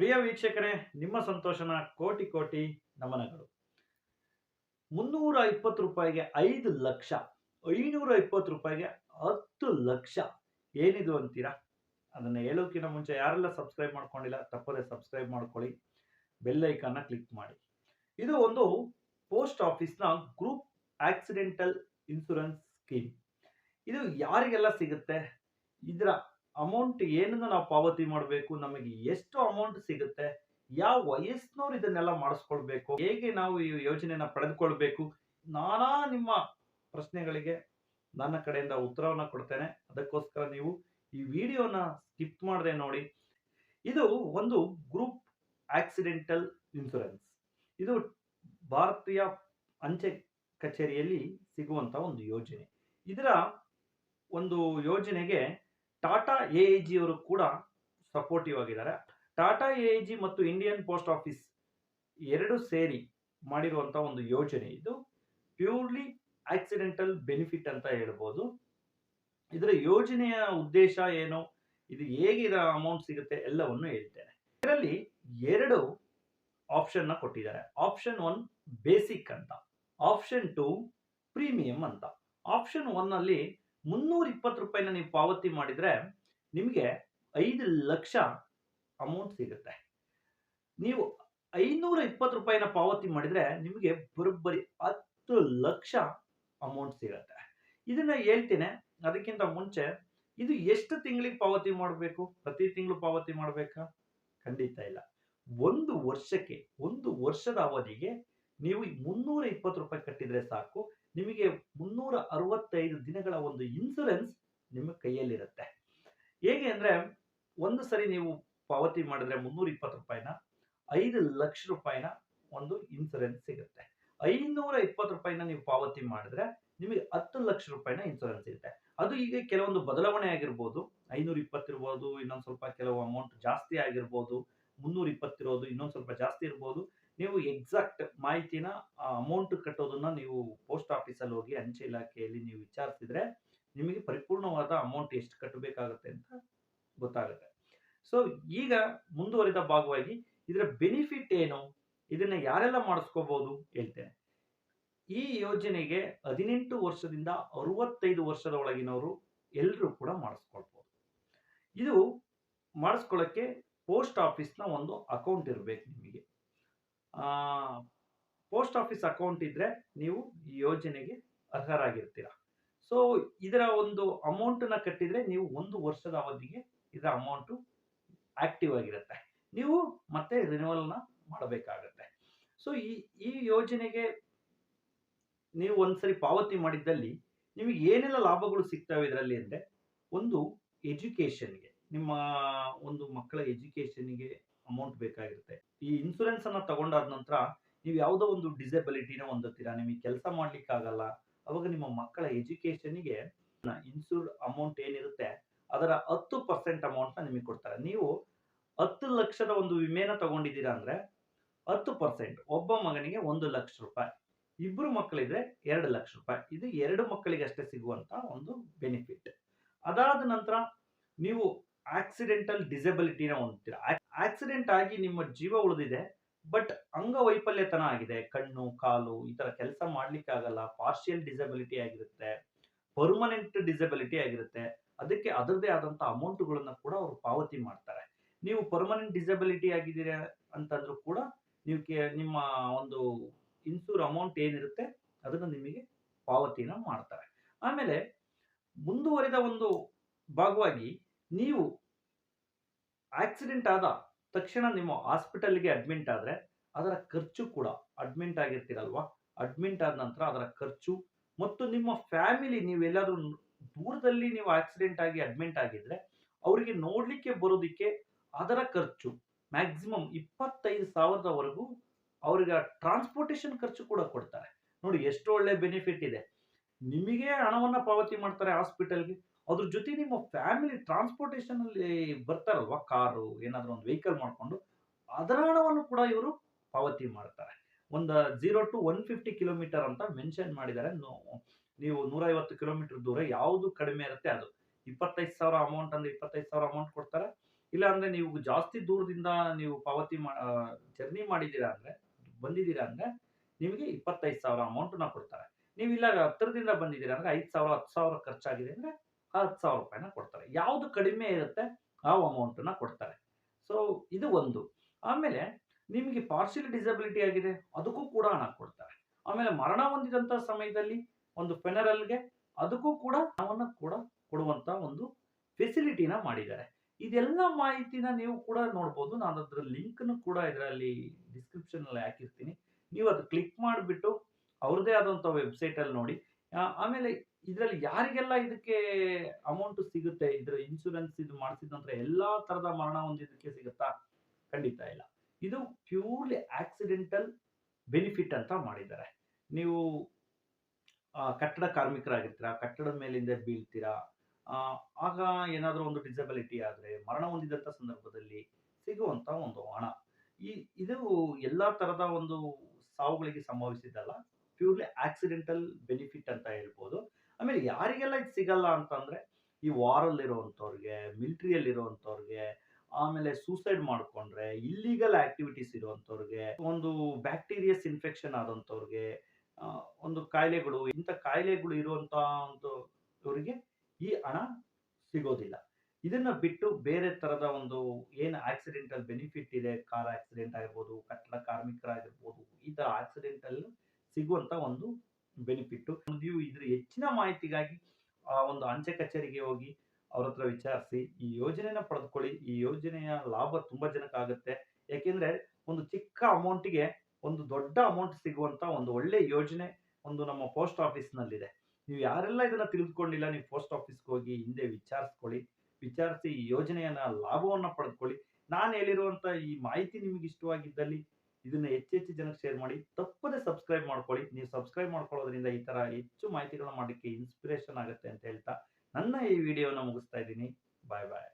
ಪ್ರಿಯ ವೀಕ್ಷಕರೇ, ನಿಮ್ಮ ಸಂತೋಷನ ಕೋಟಿ ಕೋಟಿ ನಮನಗಳು. ಮುನ್ನೂರ ಇಪ್ಪತ್ತು ರೂಪಾಯಿಗೆ ಐದು ಲಕ್ಷ, ಐನೂರ ಇಪ್ಪತ್ತು ರೂಪಾಯಿಗೆ ಹತ್ತು ಲಕ್ಷ ಏನಿದು ಅಂತೀರಾ? ಅದನ್ನ ಹೇಳೋಕ್ಕಿಂತ ಮುಂಚೆ ಯಾರೆಲ್ಲ ಸಬ್ಸ್ಕ್ರೈಬ್ ಮಾಡ್ಕೊಂಡಿಲ್ಲ, ತಪ್ಪದೆ ಸಬ್ಸ್ಕ್ರೈಬ್ ಮಾಡ್ಕೊಳ್ಳಿ. ಬೆಲ್ ಐಕಾನ್ ಕ್ಲಿಕ್ ಮಾಡಿ. ಇದು ಒಂದು ಪೋಸ್ಟ್ ಆಫೀಸ್ನ ಗ್ರೂಪ್ ಆಕ್ಸಿಡೆಂಟಲ್ ಇನ್ಶೂರೆನ್ಸ್ ಸ್ಕೀಮ್. ಇದು ಯಾರಿಗೆಲ್ಲ ಸಿಗುತ್ತೆ? ಇದರ ಅಮೌಂಟ್ ಏನನ್ನ ನಾವು ಪಾವತಿ ಮಾಡಬೇಕು, ನಮಗೆ ಎಷ್ಟು ಅಮೌಂಟ್ ಸಿಗುತ್ತೆ, ಯಾವ ವಯಸ್ಸಿನವ್ರು ಇದನ್ನೆಲ್ಲ ಮಾಡಿಸ್ಕೊಳ್ಬೇಕು, ಹೇಗೆ ನಾವು ಈ ಯೋಜನೆಯನ್ನ ಪಡೆದುಕೊಳ್ಬೇಕು, ನಾನಾ ನಿಮ್ಮ ಪ್ರಶ್ನೆಗಳಿಗೆ ನನ್ನ ಕಡೆಯಿಂದ ಉತ್ತರವನ್ನು ಕೊಡ್ತೇನೆ. ಅದಕ್ಕೋಸ್ಕರ ನೀವು ಈ ವಿಡಿಯೋನ ಸ್ಕಿಪ್ ಮಾಡದೆ ನೋಡಿ. ಇದು ಒಂದು ಗ್ರೂಪ್ ಆಕ್ಸಿಡೆಂಟಲ್ ಇನ್ಶೂರೆನ್ಸ್ ಇದು ಭಾರತೀಯ ಅಂಚೆ ಕಚೇರಿಯಲ್ಲಿ ಸಿಗುವಂತ ಒಂದು ಯೋಜನೆ. ಇದರ ಒಂದು ಯೋಜನೆಗೆ ಟಾಟಾ ಎ ಜಿ ಅವರು ಕೂಡ ಸಪೋರ್ಟಿವ್ ಆಗಿದ್ದಾರೆ. ಟಾಟಾ ಎ ಜಿ ಮತ್ತು ಇಂಡಿಯನ್ ಪೋಸ್ಟ್ ಆಫೀಸ್ ಎರಡು ಸೇರಿ ಮಾಡಿರುವಂತ ಒಂದು ಯೋಜನೆ ಇದು. ಪ್ಯೂರ್ಲಿ ಆಕ್ಸಿಡೆಂಟಲ್ ಬೆನಿಫಿಟ್ ಅಂತ ಹೇಳ್ಬೋದು. ಇದರ ಯೋಜನೆಯ ಉದ್ದೇಶ ಏನು, ಇದು ಹೇಗೆ ಅಮೌಂಟ್ ಸಿಗುತ್ತೆ ಎಲ್ಲವನ್ನು ಹೇಳ್ತೇನೆ. ಇದರಲ್ಲಿ ಎರಡು ಆಪ್ಷನ್ನ ಕೊಟ್ಟಿದ್ದಾರೆ. ಆಪ್ಷನ್ ಒನ್ ಬೇಸಿಕ್ ಅಂತ ಆಪ್ಷನ್ ಟು ಪ್ರೀಮಿಯಂ ಅಂತ. ಆಪ್ಷನ್ ಒನ್ ಅಲ್ಲಿ ಮುನ್ನೂರ ಇಪ್ಪತ್ತು ರೂಪಾಯಿನ ನೀವು ಪಾವತಿ ಮಾಡಿದ್ರೆ ನಿಮಗೆ ಐದು ಲಕ್ಷ ಅಮೌಂಟ್ ಸಿಗುತ್ತೆ. ನೀವು ಐನೂರ ಇಪ್ಪತ್ತು ರೂಪಾಯಿನ ಪಾವತಿ ಮಾಡಿದ್ರೆ ನಿಮಗೆ ಬರೋಬ್ಬರಿ ಹತ್ತು ಲಕ್ಷ ಅಮೌಂಟ್ ಸಿಗುತ್ತೆ. ಇದನ್ನ ಹೇಳ್ತೇನೆ, ಅದಕ್ಕಿಂತ ಮುಂಚೆ ಇದು ಎಷ್ಟು ತಿಂಗಳಿಗೆ ಪಾವತಿ ಮಾಡಬೇಕು? ಪ್ರತಿ ತಿಂಗಳು ಪಾವತಿ ಮಾಡಬೇಕಾ? ಖಂಡಿತ ಇಲ್ಲ. ಒಂದು ವರ್ಷಕ್ಕೆ, ಒಂದು ವರ್ಷದ ಅವಧಿಗೆ ನೀವು ಮುನ್ನೂರ ಇಪ್ಪತ್ತು ರೂಪಾಯಿ ಕಟ್ಟಿದ್ರೆ ಸಾಕು. ನಿಮಗೆ ಮುನ್ನೂರ ಅರವತ್ತೈದು ದಿನಗಳ ಒಂದು ಇನ್ಸುರೆನ್ಸ್ ನಿಮ್ಮ ಕೈಯಲ್ಲಿರುತ್ತೆ. ಹೇಗೆ ಅಂದ್ರೆ ಒಂದು ಸರಿ ನೀವು ಪಾವತಿ ಮಾಡಿದ್ರೆ ಮುನ್ನೂರ ಇಪ್ಪತ್ತು ರೂಪಾಯಿನ, ಐದು ಲಕ್ಷ ರೂಪಾಯಿನ ಒಂದು ಇನ್ಸುರೆನ್ಸ್ ಸಿಗುತ್ತೆ. ಐನೂರ ಇಪ್ಪತ್ತು ರೂಪಾಯಿನ ನೀವು ಪಾವತಿ ಮಾಡಿದ್ರೆ ನಿಮಗೆ ಹತ್ತು ಲಕ್ಷ ರೂಪಾಯಿನ ಇನ್ಸೂರೆನ್ಸ್ ಸಿಗುತ್ತೆ. ಅದು ಈಗ ಕೆಲವೊಂದು ಬದಲಾವಣೆ ಆಗಿರ್ಬೋದು. ಐನೂರ ಇಪ್ಪತ್ತಿರ್ಬೋದು ಇನ್ನೊಂದು ಸ್ವಲ್ಪ ಕೆಲವು ಅಮೌಂಟ್ ಜಾಸ್ತಿ ಆಗಿರ್ಬೋದು. ಮುನ್ನೂರ ಇಪ್ಪತ್ತಿರೋದು ಇನ್ನೊಂದು ಸ್ವಲ್ಪ ಜಾಸ್ತಿ ಇರ್ಬೋದು. ನೀವು ಎಕ್ಸಾಕ್ಟ್ ಮಾಹಿತಿನ ಅಮೌಂಟ್ ಕಟ್ಟೋದನ್ನ ನೀವು ಪೋಸ್ಟ್ ಆಫೀಸಲ್ಲಿ ಹೋಗಿ ಅಂಚೆ ಇಲಾಖೆಯಲ್ಲಿ ನೀವು ವಿಚಾರಿಸಿದ್ರೆ ನಿಮಗೆ ಪರಿಪೂರ್ಣವಾದ ಅಮೌಂಟ್ ಎಷ್ಟು ಕಟ್ಟಬೇಕಾಗುತ್ತೆ ಅಂತ ಗೊತ್ತಾಗುತ್ತೆ. ಸೊ ಈಗ ಮುಂದುವರಿದ ಭಾಗವಾಗಿ ಇದರ ಬೆನಿಫಿಟ್ ಏನು? ಇದನ್ನ ಯಾರೆಲ್ಲ ಮಾಡಿಸ್ಕೋಬಹುದು ಹೇಳ್ತೇನೆ. ಈ ಯೋಜನೆಗೆ ಹದಿನೆಂಟು ವರ್ಷದಿಂದ ಅರವತ್ತೈದು ವರ್ಷದ ಒಳಗಿನವರು ಎಲ್ಲರೂ ಕೂಡ ಮಾಡಿಸ್ಕೊಳ್ಬಹುದು ಇದು ಮಾಡಿಸ್ಕೊಳ್ಳೋಕ್ಕೆ ಪೋಸ್ಟ್ ಆಫೀಸ್ನ ಒಂದು ಅಕೌಂಟ್ ಇರಬೇಕು ನಿಮಗೆ. ಪೋಸ್ಟ್ ಆಫೀಸ್ ಅಕೌಂಟ್ ಇದ್ದರೆ ನೀವು ಈ ಯೋಜನೆಗೆ ಅರ್ಹರಾಗಿರ್ತೀರ. ಸೊ, ಇದರ ಒಂದು ಅಮೌಂಟನ್ನು ಕಟ್ಟಿದ್ರೆ ನೀವು ಒಂದು ವರ್ಷದ ಅವಧಿಗೆ ಇದರ ಅಮೌಂಟು ಆಕ್ಟಿವ್ ಆಗಿರುತ್ತೆ. ನೀವು ಮತ್ತೆ ರಿನಿವಲ್ನ ಮಾಡಬೇಕಾಗತ್ತೆ. ಸೊ, ಈ ಈ ಯೋಜನೆಗೆ ನೀವು ಒಂದ್ಸರಿ ಪಾವತಿ ಮಾಡಿದ್ದಲ್ಲಿ ನಿಮಗೆ ಏನೆಲ್ಲ ಲಾಭಗಳು ಸಿಗ್ತವೆ ಇದರಲ್ಲಿ ಅಂದ್ರೆ ಒಂದು ಎಜುಕೇಶನ್ಗೆ ನಿಮ್ಮ ಒಂದು ಮಕ್ಕಳ ಎಜುಕೇಶನ್ಗೆ ಅಮೌಂಟ್ ಬೇಕಾಗಿರುತ್ತೆ. ಈ ಇನ್ಸೂರೆನ್ಸ್ ಅನ್ನ ತಗೊಂಡಾದ ನಂತರ ನೀವು ಯಾವುದೋ ಒಂದು ಡಿಸೆಬಿಲಿಟಿನ ಹೊಂದುತ್ತೀರಾ? ನಿಮಗೆ ಕೆಲಸ ಮಾಡ್ಲಿಕ್ಕೆ ಆಗಲ್ಲ. ಅವಾಗ ನಿಮ್ಮ ಮಕ್ಕಳ ಎಜುಕೇಶನ್ಗೆ ಇನ್ಸೂರ್ ಅಮೌಂಟ್ ಏನಿರುತ್ತೆ, ಅದರ ಹತ್ತು ಪರ್ಸೆಂಟ್ ಅಮೌಂಟ್ನ ನಿಮಗೆ ಕೊಡ್ತಾರೆ. ನೀವು ಹತ್ತು ಲಕ್ಷದ ಒಂದು ವಿಮೆನ ತಗೊಂಡಿದ್ದೀರಾ ಅಂದ್ರೆ ಹತ್ತು ಪರ್ಸೆಂಟ್ ಒಬ್ಬ ಮಗನಿಗೆ ಒಂದು ಲಕ್ಷ ರೂಪಾಯಿ ಇಬ್ಬರು ಮಕ್ಕಳಿದ್ರೆ ಎರಡು ಲಕ್ಷ ರೂಪಾಯಿ. ಇದು ಎರಡು ಮಕ್ಕಳಿಗೆ ಅಷ್ಟೇ ಸಿಗುವಂತ ಒಂದು ಬೆನಿಫಿಟ್ ಅದಾದ ನಂತರ ನೀವು ಆಕ್ಸಿಡೆಂಟಲ್ ಡಿಸೆಬಿಲಿಟಿನ ಹೊಂದ್ತೀರಾ ಆಕ್ಸಿಡೆಂಟ್ ಆಗಿ ನಿಮ್ಮ ಜೀವ ಉಳಿದಿದೆ ಬಟ್ ಅಂಗವೈಫಲ್ಯತನ ಆಗಿದೆ. ಕಣ್ಣು, ಕಾಲು ಈ ಥರ ಕೆಲಸ ಮಾಡ್ಲಿಕ್ಕೆ ಆಗಲ್ಲ. ಪಾರ್ಷಿಯಲ್ ಡಿಸಬಿಲಿಟಿ ಆಗಿರುತ್ತೆ ಪರ್ಮನೆಂಟ್ ಡಿಸಬಿಲಿಟಿ ಆಗಿರುತ್ತೆ. ಅದಕ್ಕೆ ಅದರದೇ ಆದಂತ ಅಮೌಂಟ್ಗಳನ್ನು ಕೂಡ ಅವರು ಪಾವತಿ ಮಾಡ್ತಾರೆ. ನೀವು ಪರ್ಮನೆಂಟ್ ಡಿಸಬಿಲಿಟಿ ಆಗಿದ್ದೀರಾ ಅಂತಂದ್ರೂ ಕೂಡ, ನೀವು ಕೆ- ನಿಮ್ಮ ಒಂದು ಇನ್ಸೂರ್ ಅಮೌಂಟ್ ಏನಿರುತ್ತೆ, ಅದನ್ನು ನಿಮಗೆ ಪಾವತಿನ ಮಾಡ್ತಾರೆ ಆಮೇಲೆ ಮುಂದುವರಿದ ಒಂದು ಭಾಗವಾಗಿ ನೀವು ಆಕ್ಸಿಡೆಂಟ್ ಆದ ತಕ್ಷಣ ನಿಮ್ಮ ಹಾಸ್ಪಿಟಲ್ಗೆ ಅಡ್ಮಿಂಟ್ ಆದ್ರೆ ಅದರ ಖರ್ಚು ಕೂಡ ಅಡ್ಮಿಂಟ್ ಆಗಿರ್ತೀರಲ್ವಾ? ಅಡ್ಮಿಂಟ್ ಆದ ನಂತರ ಅದರ ಖರ್ಚು ಮತ್ತು ನಿಮ್ಮ ಫ್ಯಾಮಿಲಿ ನೀವೆಲ್ಲಾದ್ರೂ ದೂರದಲ್ಲಿ ನೀವು ಆಕ್ಸಿಡೆಂಟ್ ಆಗಿ ಅಡ್ಮಿಂಟ್ ಆಗಿದ್ರೆ ಅವರಿಗೆ ನೋಡ್ಲಿಕ್ಕೆ ಬರೋದಿಕ್ಕೆ ಅದರ ಖರ್ಚು ಮ್ಯಾಕ್ಸಿಮಮ್ ಇಪ್ಪತ್ತೈದು ಸಾವಿರದವರೆಗೂ ಅವ್ರಿಗೆ ಟ್ರಾನ್ಸ್ಪೋರ್ಟೇಷನ್ ಖರ್ಚು ಕೂಡ ಕೊಡ್ತಾರೆ. ನೋಡಿ ಎಷ್ಟು ಒಳ್ಳೆ ಬೆನಿಫಿಟ್ ಇದೆ. ನಿಮಗೆ ಹಣವನ್ನ ಪಾವತಿ ಮಾಡ್ತಾರೆ ಹಾಸ್ಪಿಟಲ್ಗೆ ಅದ್ರ ಜೊತೆ ನಿಮ್ಮ ಫ್ಯಾಮಿಲಿ ಟ್ರಾನ್ಸ್ಪೋರ್ಟೇಷನ್ ಅಲ್ಲಿ ಬರ್ತಾರಲ್ವಾ ಕಾರು, ಏನಾದರೂ ಒಂದು ವೆಹಿಕಲ್ ಮಾಡ್ಕೊಂಡು, ಅದರ ಹಣವನ್ನು ಕೂಡ ಇವರು ಪಾವತಿ ಮಾಡ್ತಾರೆ. ಒಂದು zero to one fifty kilometre ಅಂತ ಮೆನ್ಷನ್ ಮಾಡಿದ್ದಾರೆ. ನೋ- ನೀವು ನೂರೈವತ್ತು ಕಿಲೋಮೀಟರ್ ದೂರ ಯಾವುದು ಕಡಿಮೆ ಇರುತ್ತೆ ಅದು. ಇಪ್ಪತ್ತೈದು ಸಾವಿರ ಅಮೌಂಟ್ ಅಂದ್ರೆ ಇಪ್ಪತ್ತೈದು ಸಾವಿರ ಅಮೌಂಟ್ ಕೊಡ್ತಾರೆ. ಇಲ್ಲ ಅಂದ್ರೆ ನೀವು ಜಾಸ್ತಿ ದೂರದಿಂದ ನೀವು ಪಾವತಿ ಜರ್ನಿ ಮಾಡಿದ್ದೀರಾ ಅಂದ್ರೆ, ಬಂದಿದ್ದೀರಾ ಅಂದ್ರೆ, ನಿಮಗೆ ಇಪ್ಪತ್ತೈದು ಸಾವಿರ ಅಮೌಂಟನ್ನ ಕೊಡ್ತಾರೆ. ನೀವು ಇಲ್ಲ ಹತ್ತಿರದಿಂದ ಬಂದಿದ್ದೀರಾ ಅಂದ್ರೆ ಐದು ಸಾವಿರ, ಹತ್ತು ಸಾವಿರ ಖರ್ಚಾಗಿದೆ ಅಂದ್ರೆ ಹತ್ತು ಸಾವಿರ ರೂಪಾಯಿನ ಕೊಡ್ತಾರೆ. ಯಾವುದು ಕಡಿಮೆ ಇರುತ್ತೆ ಆ ಅಮೌಂಟನ್ನು ಕೊಡ್ತಾರೆ. ಸೊ ಇದು ಒಂದು. ಆಮೇಲೆ ನಿಮಗೆ ಪಾರ್ಷಿಯಲ್ ಡಿಸಬಿಲಿಟಿ ಆಗಿದೆ, ಅದಕ್ಕೂ ಕೂಡ ಹಣ ಕೊಡ್ತಾರೆ. ಆಮೇಲೆ ಮರಣ ಹೊಂದಿದಂಥ ಸಮಯದಲ್ಲಿ ಒಂದು ಫೆನರಲ್ಗೆ ಅದಕ್ಕೂ ಕೂಡ ಹಣವನ್ನು ಕೂಡ ಕೊಡುವಂಥ ಒಂದು ಫೆಸಿಲಿಟಿನ ಮಾಡಿದ್ದಾರೆ. ಇದೆಲ್ಲ ಮಾಹಿತಿನ ನೀವು ಕೂಡ ನೋಡ್ಬೋದು. ನಾನು ಅದ್ರ ಲಿಂಕ್ನು ಕೂಡ ಇದರಲ್ಲಿ ಡಿಸ್ಕ್ರಿಪ್ಷನ್ ಅಲ್ಲಿ ಹಾಕಿರ್ತೀನಿ. ನೀವು ಅದು ಕ್ಲಿಕ್ ಮಾಡಿಬಿಟ್ಟು ಅವ್ರದ್ದೇ ಆದಂಥ ವೆಬ್ಸೈಟಲ್ಲಿ ನೋಡಿ. ಆಮೇಲೆ ಇದರಲ್ಲಿ ಯಾರಿಗೆಲ್ಲ ಇದಕ್ಕೆ ಅಮೌಂಟ್ ಸಿಗುತ್ತೆ? ಇದ್ರ ಇನ್ಶೂರೆನ್ಸ್ ಇದು ಮಾಡಿಸಿದ ನಂತರ ಎಲ್ಲಾ ತರದ ಮರಣ ಹೊಂದಿದ್ದಕ್ಕೆ ಸಿಗುತ್ತಾ? ಖಂಡಿತ ಇಲ್ಲ. ಇದು ಪ್ಯೂರ್ಲಿ ಆಕ್ಸಿಡೆಂಟಲ್ ಬೆನಿಫಿಟ್ ಅಂತ ಮಾಡಿದ್ದಾರೆ. ನೀವು ಕಟ್ಟಡ ಕಾರ್ಮಿಕರಾಗಿರ್ತೀರಾ ಕಟ್ಟಡದ ಮೇಲಿಂದ ಬೀಳ್ತೀರಾ ಆಗ ಏನಾದರೂ ಒಂದು ಡಿಸಬಿಲಿಟಿ ಆದರೆ, ಮರಣ ಹೊಂದಿದಂಥ ಸಂದರ್ಭದಲ್ಲಿ ಸಿಗುವಂತ ಒಂದು ಹಣ. ಈ, ಇದು ಎಲ್ಲಾ ತರದ ಒಂದು ಸಾವುಗಳಿಗೆ ಸಂಭವಿಸಿದ್ದಲ್ಲ ಪ್ಯೂರ್ಲಿ ಆಕ್ಸಿಡೆಂಟಲ್ ಬೆನಿಫಿಟ್ ಅಂತ ಹೇಳ್ಬೋದು. ಆಮೇಲೆ ಯಾರಿಗೆಲ್ಲ ಇದು ಸಿಗಲ್ಲ ಅಂತಂದ್ರೆ ಈ ವಾರಲ್ಲಿರುವಂಥವ್ರಿಗೆ ಮಿಲಿಟ್ರಿಯಲ್ಲಿರುವಂಥವ್ರಿಗೆ ಆಮೇಲೆ ಸೂಸೈಡ್ ಮಾಡ್ಕೊಂಡ್ರೆ ಇಲ್ಲೀಗಲ್ ಆಕ್ಟಿವಿಟೀಸ್ ಇರುವಂಥವ್ರಿಗೆ, ಒಂದು ಬ್ಯಾಕ್ಟೀರಿಯಸ್ ಇನ್ಫೆಕ್ಷನ್ ಆದಂಥವ್ರಿಗೆ ಒಂದು ಕಾಯಿಲೆಗಳು, ಇಂಥ ಕಾಯಿಲೆಗಳು ಇರುವಂಥ ಒಂದು ಇವರಿಗೆ ಈ ಹಣ ಸಿಗೋದಿಲ್ಲ. ಇದನ್ನ ಬಿಟ್ಟು ಬೇರೆ ತರದ ಒಂದು ಏನು ಆಕ್ಸಿಡೆಂಟಲ್ ಬೆನಿಫಿಟ್ ಇದೆ ಕಾರ್ ಆಕ್ಸಿಡೆಂಟ್ ಆಗಿರ್ಬೋದು, ಕಟ್ಟಡ ಕಾರ್ಮಿಕರಾಗಿರ್ಬೋದು, ಈ ತರ ಆಕ್ಸಿಡೆಂಟ್ ಅಲ್ಲಿ ಸಿಗುವಂತ ಒಂದು ಬೆನಿಫಿಟ್ ನೀವು ಇದ್ರ ಹೆಚ್ಚಿನ ಮಾಹಿತಿಗಾಗಿ ಆ ಒಂದು ಅಂಚೆ ಕಚೇರಿಗೆ ಹೋಗಿ ಅವ್ರ ಹತ್ರ ವಿಚಾರಿಸಿ, ಈ ಯೋಜನೆನ ಪಡೆದುಕೊಳ್ಳಿ. ಈ ಯೋಜನೆಯ ಲಾಭ ತುಂಬಾ ಜನಕ್ಕಾಗುತ್ತೆ ಯಾಕೆಂದ್ರೆ ಒಂದು ಚಿಕ್ಕ ಅಮೌಂಟಿಗೆ ಒಂದು ದೊಡ್ಡ ಅಮೌಂಟ್ ಸಿಗುವಂತ ಒಂದು ಒಳ್ಳೆ ಯೋಜನೆ ಒಂದು ನಮ್ಮ ಪೋಸ್ಟ್ ಆಫೀಸ್ ನಲ್ಲಿದೆ ನೀವು ಯಾರೆಲ್ಲ ಇದನ್ನ ತಿಳಿದುಕೊಂಡಿಲ್ಲ, ನೀವು ಪೋಸ್ಟ್ ಆಫೀಸ್ಗೆ ಹೋಗಿ ಹಿಂದೆ ವಿಚಾರಿಸ್ಕೊಳ್ಳಿ. ವಿಚಾರಿಸಿ ಈ ಯೋಜನೆಯನ್ನ ಲಾಭವನ್ನ ಪಡೆದುಕೊಳ್ಳಿ. ನಾನು ಹೇಳಿರುವಂತ ಈ ಮಾಹಿತಿ ನಿಮ್ಗೆ ಇಷ್ಟವಾಗಿದ್ದಲ್ಲಿ ಇದನ್ನ ಹೆಚ್ಚೆಚ್ಚು ಜನಕ್ಕೆ ಶೇರ್ ಮಾಡಿ, ತಪ್ಪದೆ ಸಬ್ಸ್ಕ್ರೈಬ್ ಮಾಡ್ಕೊಳ್ಳಿ. ನೀವು ಸಬ್ಸ್ಕ್ರೈಬ್ ಮಾಡ್ಕೊಳ್ಳೋದ್ರಿಂದ ಈ ತರ ಹೆಚ್ಚು ಮಾಹಿತಿಗಳನ್ನ ಮಾಡಲಿಕ್ಕೆ ಇನ್ಸ್ಪಿರೇಷನ್ ಆಗುತ್ತೆ ಅಂತ ಹೇಳ್ತಾ ನನ್ನ ಈ ವಿಡಿಯೋನ ಮುಗಿಸ್ತಾ ಇದ್ದೀನಿ. ಬಾಯ್ ಬಾಯ್